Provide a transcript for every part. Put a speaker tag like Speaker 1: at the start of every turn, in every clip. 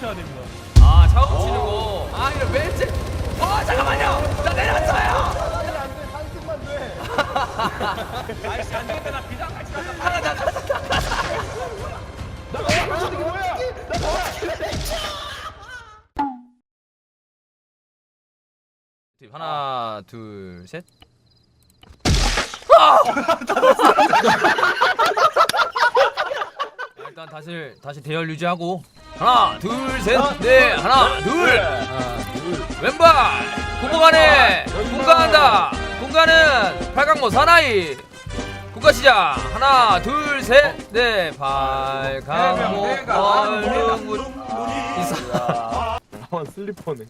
Speaker 1: 치셔야 됩니다.
Speaker 2: 아 차고 치는 거. 아 이거 왠지. 어 잠깐만요. 나 내렸어요.
Speaker 1: 아이씨 안 되겠다 나 비상 같이 갔다.
Speaker 2: 하나 나 나. 하나 둘 셋. 아! 일단 다시 다시 대열 유지하고 하나 둘 셋 넷 하나 둘. 왼발. 공공간에 공간한다. 공간은 팔강모 사나이. 국가 시작. 하나 둘 셋 넷 팔강모 얼룩무늬 이사
Speaker 3: 아 슬리퍼네.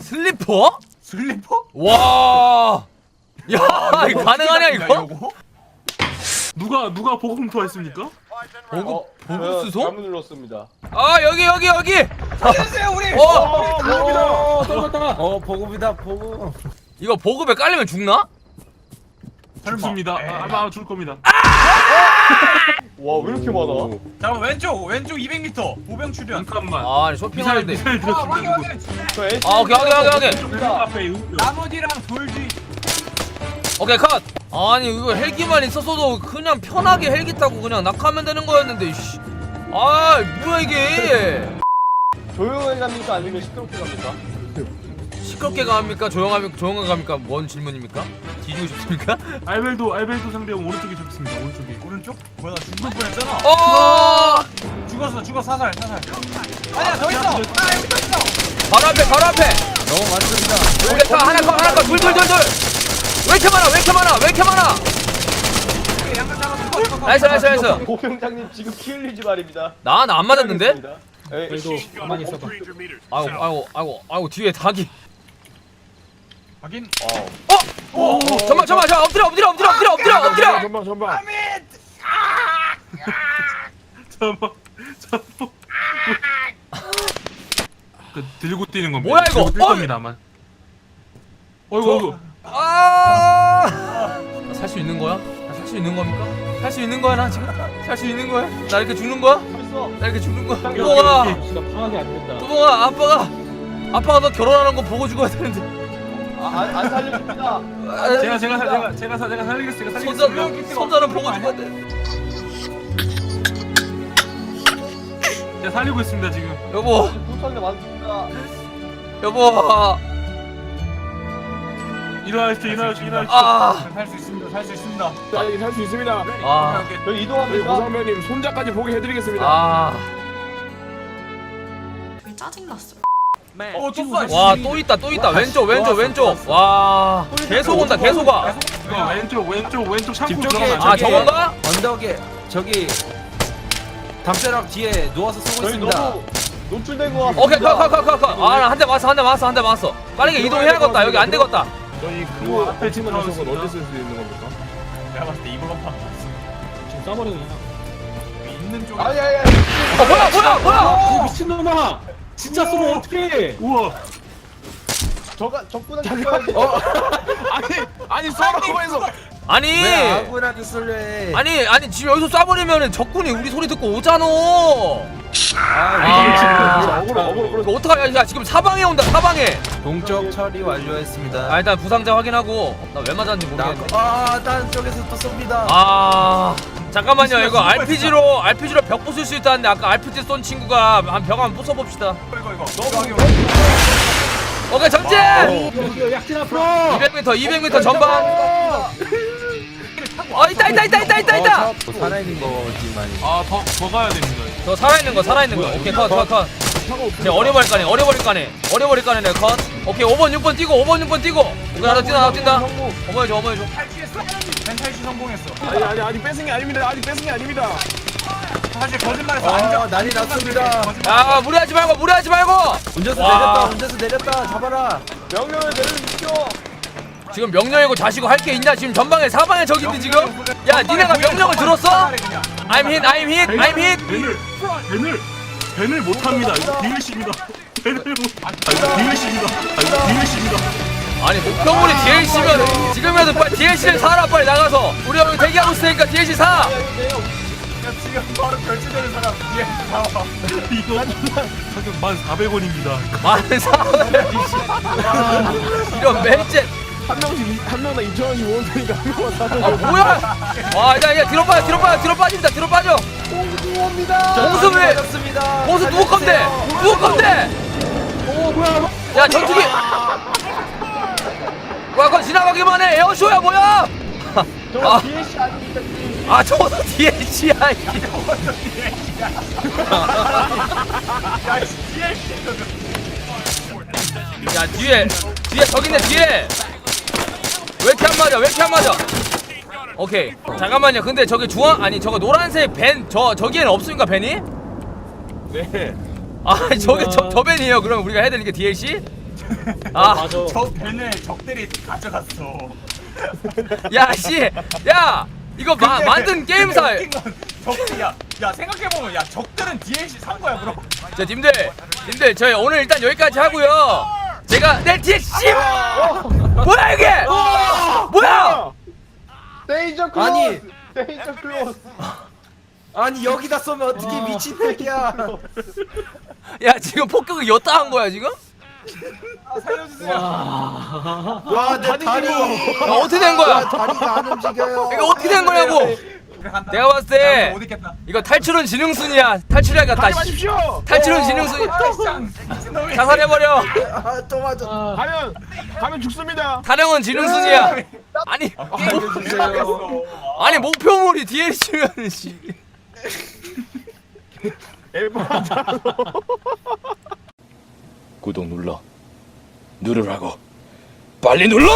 Speaker 2: 슬리퍼?
Speaker 1: 슬리퍼?
Speaker 2: 와. 야, 이거 가능하냐 이거?
Speaker 1: 누가 누가 보급품토 했습니까?
Speaker 2: 보급 보급 수소?
Speaker 3: 잘못 눌렀습니다.
Speaker 2: 아 여기 여기 여기.
Speaker 1: 살려주세요 우리.
Speaker 2: 어
Speaker 3: 보급이다. 떨궜다.
Speaker 4: 어 보급이다 보급
Speaker 2: 이거 보급에 깔리면 죽나?
Speaker 1: 죽습니다. 아, 아마 줄 겁니다.
Speaker 3: 와 왜 이렇게 많아?
Speaker 5: 잠깐 왼쪽 왼쪽 200m 보병 출연
Speaker 1: 잠깐만.
Speaker 2: 아 아니
Speaker 1: 미사일
Speaker 2: 쇼핑하는데.
Speaker 1: 미사일
Speaker 5: 아 확인
Speaker 1: 들었습니다.
Speaker 5: 확인.
Speaker 2: 아 오케이 오케이 오케이 오케이.
Speaker 1: 왼쪽 앞에 의료.
Speaker 5: 나머지랑 돌뒤
Speaker 2: 오케이 컷. 아니 이거 헬기만 있었어도 그냥 편하게 헬기 타고 그냥 낙하면 되는 거였는데. 씨. 아 뭐야 이게?
Speaker 3: 조용히 갑니까 아니면 시끄럽게 갑니까?
Speaker 2: 시끄럽게 갑니까? 조용하면 조용하게 갑니까? 뭔 질문입니까? 뒤지고 싶습니까?
Speaker 1: 알벨도 알벨도 상대형 오른쪽에 잡습니다. 오른쪽에.
Speaker 5: 오른쪽? 뭐야 나 죽을 뻔했잖아
Speaker 2: 어
Speaker 5: 죽었어 죽어 사살 사살 아니야 더 있어 아 여기 더 있어
Speaker 2: 바로 앞에 바로 앞에.
Speaker 4: 너무 많습니다
Speaker 2: 오케이 다 하나 컷 하나 컷둘둘둘 둘 왜 이렇게 많아 왜 이렇게 많아 왜 이렇게 많아 나이스 나이스 나이스
Speaker 3: 고병장님 지금 키 흘리지 말입니다.
Speaker 2: 나나 안 맞았는데
Speaker 3: 에
Speaker 1: 그래도 가만히 있어봐.
Speaker 2: 아이고 아이고 아이고 아이고 뒤에 닭이
Speaker 5: 확인
Speaker 2: 어 잠만 잠만 잠만 엎드려 엎드려 엎드려 엎드려 엎드려 엎드려
Speaker 3: 전방 전방.
Speaker 1: 잠깐만. 잠깐만. 그 들고 뛰는 겁니다.
Speaker 2: 뭐야, 이거?
Speaker 1: 들고 뛸
Speaker 2: 어이.
Speaker 1: 겁니다만. 어이구 어이구.
Speaker 2: 아살 수 있는 거야 살 수 있는 겁니까 살 수 있는 거야 나 지금 살 수 있는 거야 나 이렇게 죽는 거야. 나 이렇게 죽는 거야 뚜봉아
Speaker 1: 여기.
Speaker 3: 파악이 안 된다.
Speaker 2: 뚜봉아 아빠가 아빠가 너 결혼하는 거 보고 죽어야 되는데
Speaker 3: 아안 안 살려줍니다.
Speaker 2: 아,
Speaker 1: 제가 제가 살- 제가 제가 살- 제가 살리겠습니다.
Speaker 2: 손자
Speaker 1: 살리겠습니다.
Speaker 2: 손자는 보고 죽어야 돼
Speaker 1: 제가 살리고 있습니다 지금.
Speaker 2: 여보
Speaker 3: 도착이 많습니다.
Speaker 2: 여보
Speaker 1: 일어나십시오 일어나십시오 일어나십시오.
Speaker 2: 아
Speaker 5: 살 수 있습니다 살 수 있습니다
Speaker 6: 자, 살수 있습니다.
Speaker 2: 아.
Speaker 5: 오케이, 오케이.
Speaker 3: 저희
Speaker 6: 저희
Speaker 3: 이동합니다.
Speaker 6: 고상배님 손자까지 보게 해드리겠습니다.
Speaker 2: 아.
Speaker 7: 되게 짜증났어요.
Speaker 5: 어, 또 쏴.
Speaker 2: 와또 있다 또 있다 왼쪽 왼쪽 왼쪽 와 계속 온다 계속 와.
Speaker 1: 이거 왼쪽 왼쪽 왼쪽 창고
Speaker 2: 집아
Speaker 4: 저기
Speaker 2: 저건가?
Speaker 4: 언덕에 저기 담벼락 뒤에 누워서 쓰고
Speaker 3: 저희
Speaker 4: 있습니다
Speaker 3: 너무 노출된 거 같습니다.
Speaker 2: 오케이 컷 컷 컷 컷 컷아한 대 맞았어 한 대 맞았어 한 대 맞았어 빠르게 이동해야겠다 여기 안 되겠다
Speaker 6: 저희 그
Speaker 1: 앞에
Speaker 6: 앞에 팀
Speaker 1: 나오고
Speaker 6: 녀석은. 언제 쓸 수 있는 겁니까?
Speaker 5: 내가 봤을 때 이번 판
Speaker 6: 지금 싸버려 그냥.
Speaker 5: 있는 쪽에
Speaker 3: 아니 아니 아니.
Speaker 2: 어 뭐야 뭐야 뭐야
Speaker 6: 미친놈아! 진짜 쏘면 어떡해!
Speaker 1: 우와
Speaker 3: 저가 적군한 죽어야지.
Speaker 6: 아니 아니 쏘라고 해서
Speaker 2: 아니.
Speaker 4: 왜 쏠려 해?
Speaker 2: 아니 아니 지금 여기서 쏴버리면은 적군이 우리 소리 듣고 오잖아.
Speaker 4: 아,
Speaker 2: 아.
Speaker 6: 어그로 어그로 끌어.
Speaker 2: 이거 어떡하냐. 야 지금 사방에 온다 사방에.
Speaker 4: 동쪽 처리 완료했습니다.
Speaker 2: 아 일단 부상자 확인하고. 나 왜 맞았는지 모르겠네.
Speaker 4: 아 다른 쪽에서 또 쏩니다.
Speaker 2: 아 잠깐만요. 이거 RPG로 RPG로 벽 부술 수 있다는데 아까 RPG 쏜 친구가 한 벽 한번 부숴봅시다.
Speaker 5: 이거 이거. 너무
Speaker 2: 오케이 전진!
Speaker 6: 약진 앞으로!
Speaker 2: 200m 200m 전방 어 있다 있다 있다 있다 있다 있다!
Speaker 4: 어, 저 살아있는 거지만
Speaker 1: 아더 더 가야 됩니다.
Speaker 2: 저 살아있는 거 살아있는 거. 오케이 컷컷컷. 제 어려버릴 까네 어려버릴 까네 어려버릴 까네 컷. 오케이 5번 6번 뛰고 5번 6번 뛰고. 오케이 하나 뛴다 하나 뛴다. 어머 해줘 어머 해줘.
Speaker 5: 탈취했어? 멘탈취 성공했어.
Speaker 6: 아니 아니 아직 뺏은 게 아닙니다. 아직 뺏은 게 아닙니다.
Speaker 5: 사실 거짓말해서
Speaker 4: 아
Speaker 5: 안전
Speaker 4: 난리 났습니다.
Speaker 2: 야 무리하지 말고 무리하지 말고!
Speaker 4: 운전수
Speaker 2: 와.
Speaker 4: 내렸다 운전수 내렸다. 잡아라.
Speaker 3: 명령을 내려주십시오.
Speaker 2: 지금 명령이고 자시고 할 게 있냐? 지금 전방에 사방에 적인데 지금? 야 니네가 명령을 들었어? I'm hit I'm hit I'm hit.
Speaker 1: 벤을 벤을 벤을 못합니다. 이거 DLC입니다. 벤을 못 아, 이거 DLC입니다. 아, 이거 DLC입니다.
Speaker 2: 아니 목표물이 DLC면 지금이라도 빨리 DLC를 사라 빨리 나가서. 우리 여기 대기하고 있으니까 DLC 사
Speaker 5: 지금 바로 결제되는 사람. 뒤에 나와.
Speaker 1: 이거 가격 1,400원입니다.
Speaker 2: 많은 사람들 이런 멘트
Speaker 6: 한 명씩 한 명당 2천 원씩 모은 테니까 한 명만 사는
Speaker 2: 아 뭐야? 와 일단 야 뒤로 빠져 뒤로 빠져 뒤로 빠진다 뒤로 빠져. 공수 왜
Speaker 4: 맞았습니다.
Speaker 2: 공수 누구 건데? 누구 건데?
Speaker 6: 오 뭐야
Speaker 2: 야 전투기 와 그거 지나가기만 해. 에어쇼야 뭐야?
Speaker 3: 저거
Speaker 2: 아.
Speaker 3: DLC 아닙니까
Speaker 2: 아 저거 DLC야
Speaker 5: 야, DLC.
Speaker 2: 야 뒤에 뒤에 저기 있네 뒤에. 왜 이렇게 안 맞아? 왜 이렇게 안 맞아? 오케이. 잠깐만요. 근데 저기 중앙 아니 저거 노란색 밴저 저기에는 없습니까 밴이?
Speaker 6: 네.
Speaker 2: 아 저게 저, 저 밴이에요. 그럼 우리가 해야 되는 게 DLC? 아
Speaker 6: 맞아.
Speaker 5: 저 벤을 적들이 가져갔어.
Speaker 2: 야씨. 야 이거 마, 만든 게임사
Speaker 5: 웃긴 건 적, 야, 야 생각해보면 야 적들은 DLC 산 거야 그럼.
Speaker 2: 자 님들 님들 저희 오늘 일단 여기까지 하고요 제가 내 뒤에 씨 뭐야 이게 뭐야
Speaker 3: 데이저 클로스
Speaker 4: 아니.
Speaker 3: 데이저 클로스
Speaker 4: 아니 여기다 쏘면 어떻게 미친 새끼야.
Speaker 2: 야 지금 폭격을 엿다 한 거야 지금?
Speaker 5: 아, 살려주세요.
Speaker 4: 와내 다리.
Speaker 2: 야, 어떻게 된 거야?
Speaker 4: 다리가 안 움직여요.
Speaker 2: 이거 어떻게 된 거냐고
Speaker 5: 그래, 간다.
Speaker 2: 내가 봤을 때. 이거 탈출은 지능순이야 탈출해야겠다.
Speaker 6: 마십시오
Speaker 2: 탈출은 지능순이
Speaker 5: 아, 씨, 미친놈이.
Speaker 2: 자살해버려
Speaker 4: 아 또 맞아.
Speaker 6: 가면 가면 죽습니다
Speaker 2: 타령은 지능순이야 아니. 아니 목표물이 DLC면 씨
Speaker 6: 앨범
Speaker 7: 구독 눌러 누르라고 빨리 눌러!